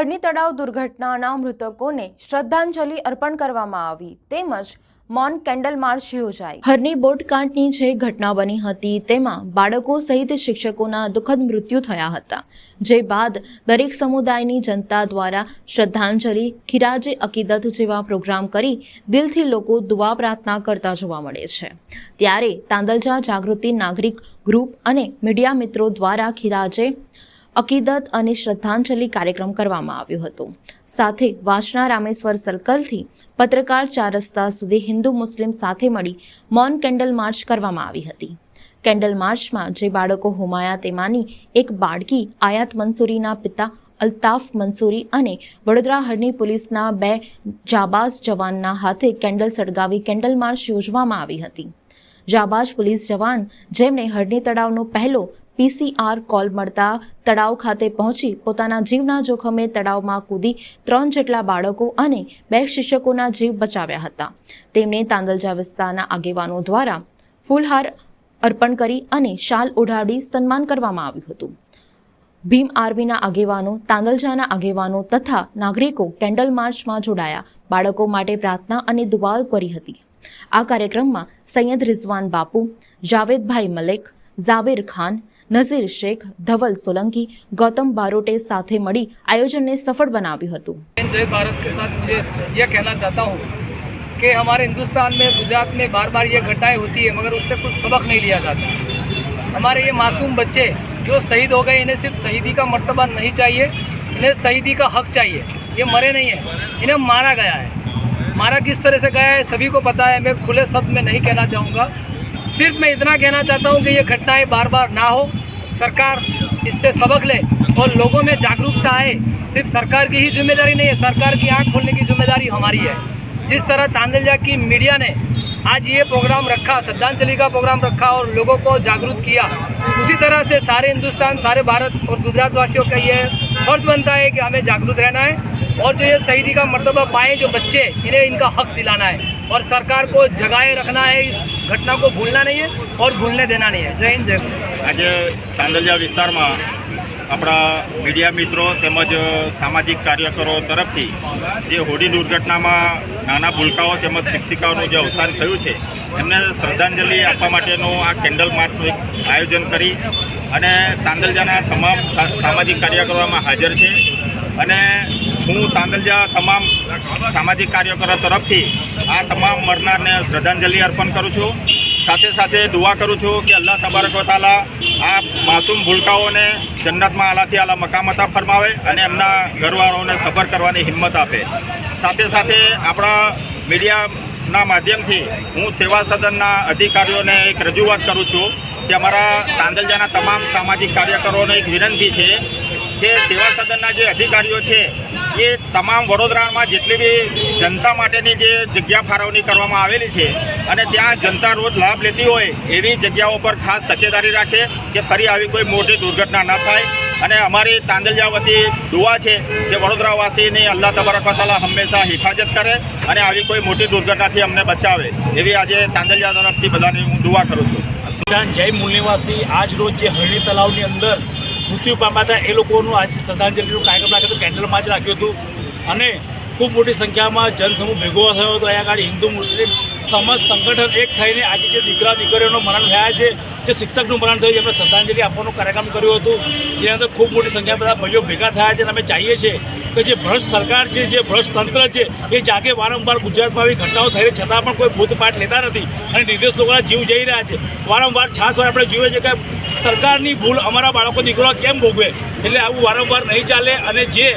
હરણી તળાવ દુર્ઘટનાના મૃતકોને શ્રદ્ધાંજલિ અર્પણ કરવામાં આવી તેમજ મૌન કેન્ડલ માર્ચ યોજાઈ. હરની બોટકાંડની જે ઘટના બની હતી, તેમાં બાળકો સહિત શિક્ષકોના દુઃખદ મૃત્યુ થયા હતા. જે બાદ દરેક સમુદાયની જનતા દ્વારા શ્રદ્ધાંજલિ, ખિરાજે અકીદત જેવા પ્રોગ્રામ કરી દિલથી લોકો દુઆ પ્રાર્થના કરતા જોવા મળે છે. ત્યારે તાંદલજા જાગૃતિ નાગરિક ગ્રુપ અને મીડિયા મિત્રો દ્વારા ખિરાજે અકીદત અને શ્રદ્ધાંજલિ કાર્યક્રમ કરવામાં આવ્યો હતો. સાથે વાસણા રામેશ્વર સર્કલથી પત્રકાર ચાર રસ્તા સુધી હિન્દુ મુસ્લિમ સાથે મળી મૌન કેન્ડલ માર્ચ કરવામાં આવી હતી. કેન્ડલ માર્ચમાં જે બાળકો હોમાયા તેમાંની એક બાળકી આયાત મંસૂરીના પિતા અલ્તાફ મંસૂરી અને વડોદરા હરની પોલીસના બે જાબાઝ જવાનના હાથે કેન્ડલ સળગાવી કેન્ડલ માર્ચ યોજવામાં આવી હતી. જાબાજ પોલીસ જવાન જેમણે હરણી તળાવનો પહેલો પીસીઆર કોલ મળતા તળાવ ખાતે પહોંચી પોતાના જીવના જોખમે તળાવમાં કૂદી ત્રણ જેટલા બાળકો અને બે શિક્ષકોના જીવ બચાવ્યા હતા. તેમણે તાંદલજા વિસ્તારના આગેવાનો દ્વારા ફૂલહાર અર્પણ કરી અને શાલ ઓઢાડી સન્માન કરવામાં આવ્યું હતું. ભીમ આર્મીના આગેવાનો તાંદલજાના આગેવાનો તથા નાગરિકો કેન્ડલ માર્ચમાં જોડાયા, બાળકો માટે પ્રાર્થના અને દુઆઓ કરી હતી. આ કાર્યક્રમમાં સૈયદ રિઝવાન બાપુ, જાવેદભાઈ મલેક ઝાબેર ખાન નઝીર શેખ ધવલ સોલંકી ગૌતમ બારોટે સાથે મળી આયોજનને સફળ બનાવ્યું હતું जय भारत के साथ मुझे यह कहना चाहता हूँ कि हमारे हिंदुस्तान में गुजरात में बार बार ये घटनाएं होती है मगर उससे कुछ सबक नहीं लिया जाता हमारे ये मासूम बच्चे जो शहीद हो गए इन्हें सिर्फ शहीदी का मर्तबा नहीं चाहिए इन्हें शहीदी का हक चाहिए ये मरे नहीं हैं इन्हें मारा गया है मारा किस तरह से गया है सभी को पता है मैं खुले शब्द में नहीं कहना चाहूँगा सिर्फ़ मैं इतना कहना चाहता हूँ कि ये घटनाएँ बार बार ना हो। सरकार इससे सबक ले और लोगों में जागरूकता आए। सिर्फ़ सरकार की ही ज़िम्मेदारी नहीं है, सरकार की आँख खोलने की ज़िम्मेदारी हमारी है। जिस तरह तांदलजा की मीडिया ने आज ये प्रोग्राम रखा, श्रद्धांजलि का प्रोग्राम रखा और लोगों को जागरूक किया, उसी तरह से सारे हिंदुस्तान, सारे भारत और गुजरात वासियों का ये फ़र्ज़ बनता है कि हमें जागरूक रहना है। और जो ये शहीदी का मर्तबा पाए जो बच्चे इन्हें इनका हक दिलाना है और सरकार को जगाए रखना है इस घटना को भूलना नहीं है और भूलने देना नहीं है जय हिंद जय भारत। આજે તાંદલજા વિસ્તારમાં આપણા મીડિયા મિત્રો તેમજ સામાજિક કાર્યકરો તરફથી જે હોડી દુર્ઘટનામાં નાના ભૂલકાઓ તેમજ શિક્ષિકાઓનું જે અવસાન થયું છે એમને શ્રદ્ધાંજલિ આપવા માટેનું આ કેન્ડલ માર્ચનું એક આયોજન કરી અને તાંદલજાના તમામ સામાજિક કાર્યકરોમાં હાજર છે. અને હું તાંદલજા તમામ સામાજિક કાર્યકરો તરફથી આ તમામ મરનારને શ્રદ્ધાંજલિ અર્પણ કરું છું. સાથે સાથે દુઆ કરું છું કે અલ્લાહ તબારક વ આ માસૂમ ભૂલકાઓને જન્નતમાં આલાથી આલા મકામતા ફરમાવે અને એમના ઘરવાળાઓને સફર કરવાની હિંમત આપે. સાથે સાથે આપણા મીડિયાના માધ્યમથી હું સેવા સદનના અધિકારીઓને એક રજૂઆત કરું છું કે અમારા તાંદલજાના તમામ સામાજિક કાર્યકરોને એક વિનંતી છે કે સેવા સદનના જે અધિકારીઓ છે, એ તમામ વડોદરામાં જેટલી બી જનતા માટેની જે જગ્યા ફાળવણી કરવામાં આવેલી છે અને ત્યાં જનતા રોજ લાભ લેતી હોય એવી જગ્યાઓ પર ખાસ તકેદારી રાખે કે ફરી આવી કોઈ મોટી દુર્ઘટના ન થાય. અને અમારી તાંદલજા વતી દુઆ છે કે વડોદરાવાસીની અલ્લાહ તબરકતાલા તાલા હંમેશા હિફાજત કરે અને આવી કોઈ મોટી દુર્ઘટનાથી અમને બચાવે. એવી આજે તાંદલજા તરફથી બધાની હું દુઆ કરું છું. જય મૂલનિવાસી આજ રોજ જે હરણી તલાવની અંદર મૃત્યુ પામ્યા હતા એ લોકોનું આજે શ્રદ્ધાંજલિનું કાર્યક્રમ રાખ્યો હતો કેન્ડલમાં જ રાખ્યું હતું. અને ખૂબ મોટી સંખ્યામાં જનસમૂહ ભેગો થયો હતો. અહીંયા આગળ હિન્દુ, મુસ્લિમ સમસ્ત સંગઠન એક થઈને આજે જે દીકરા, દીકરીઓનું મરણ થયા છે, જે શિક્ષકનું મરણ થયું એમને શ્રદ્ધાંજલિ આપવાનો કાર્યક્રમ કર્યો હતો. જેની અંદર ખૂબ મોટી સંખ્યા બધા ભાઈઓ ભેગા થયા છે. અને અમે ચાહીએ છીએ કે જે ભ્રષ્ટ સરકાર છે, જે ભ્રષ્ટ તંત્ર છે, એ જાગે વારંવાર ગુજરાતમાં આવી ઘટનાઓ થઈ છતાં પણ કોઈ ભૂતપાઠ લેતા નથી અને નિર્દેશ લોકોના જીવ જઈ રહ્યા છે. વારંવાર છાસ વાર આપણે જોઈએ છીએ કે સરકારની ભૂલ અમારા બાળકો, દીકરો કેમ ભોગવે? એટલે આવું વારંવાર નહીં ચાલે અને જે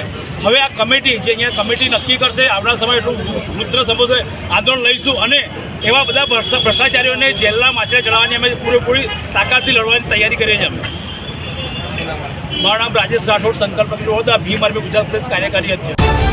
હવે આ કમિટી જે અહીંયા કમિટી નક્કી કરશે, આવનાર સમય એટલું રુદ્ર સંબોધે આંદોલન લઈશું અને એવા બધા ભ્રષ્ટ- ભ્રષ્ટાચારીઓને જેલના માછલા ચડાવવાની અમે પૂરેપૂરી તાકાતથી લડવાની તૈયારી કરીએ છીએ અમે. મારું નામ રાજેશ રાઠોડ, સંકલ્પ આ ભીમ આર્મી ગુજરાત પ્રદેશ કાર્યકારી અધ્યક્ષ.